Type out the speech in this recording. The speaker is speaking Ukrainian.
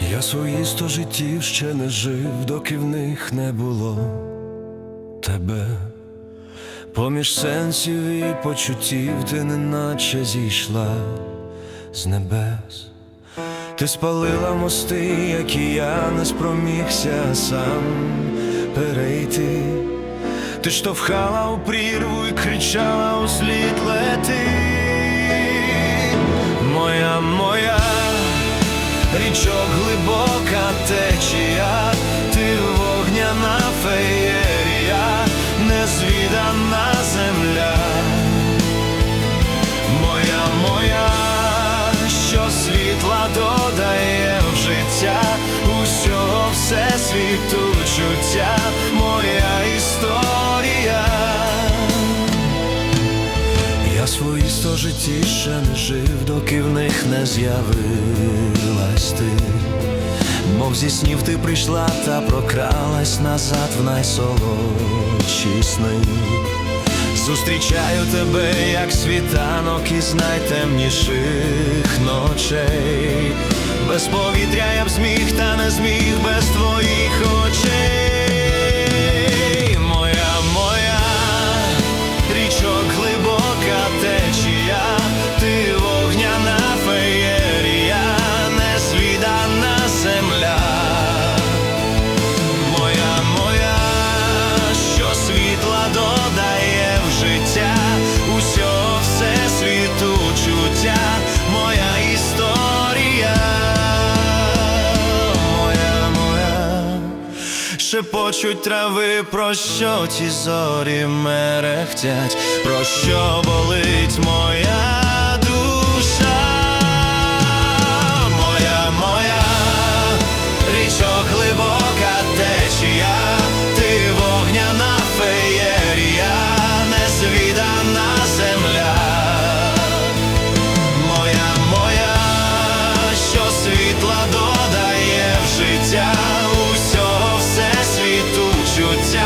Я свої сто життів ще не жив, доки в них не було тебе. Поміж сенсів і почуттів ти неначе зійшла з небес. Ти спалила мости, які я не спромігся сам перейти. Ти штовхала у прірву і кричала у слід лети. Додає в життя, усього всесвіту чуття, моя історія. Я свої сто житті ще не жив, доки в них не з'явилась ти. Мов зі снів ти прийшла та прокралась назад в найсолодші сни. Зустрічаю тебе, як світанок із найтемніших ночей. Без повітря я б зміг, та не зміг шепочуть трави, про що ті зорі мерехтять, про що болить. почуття.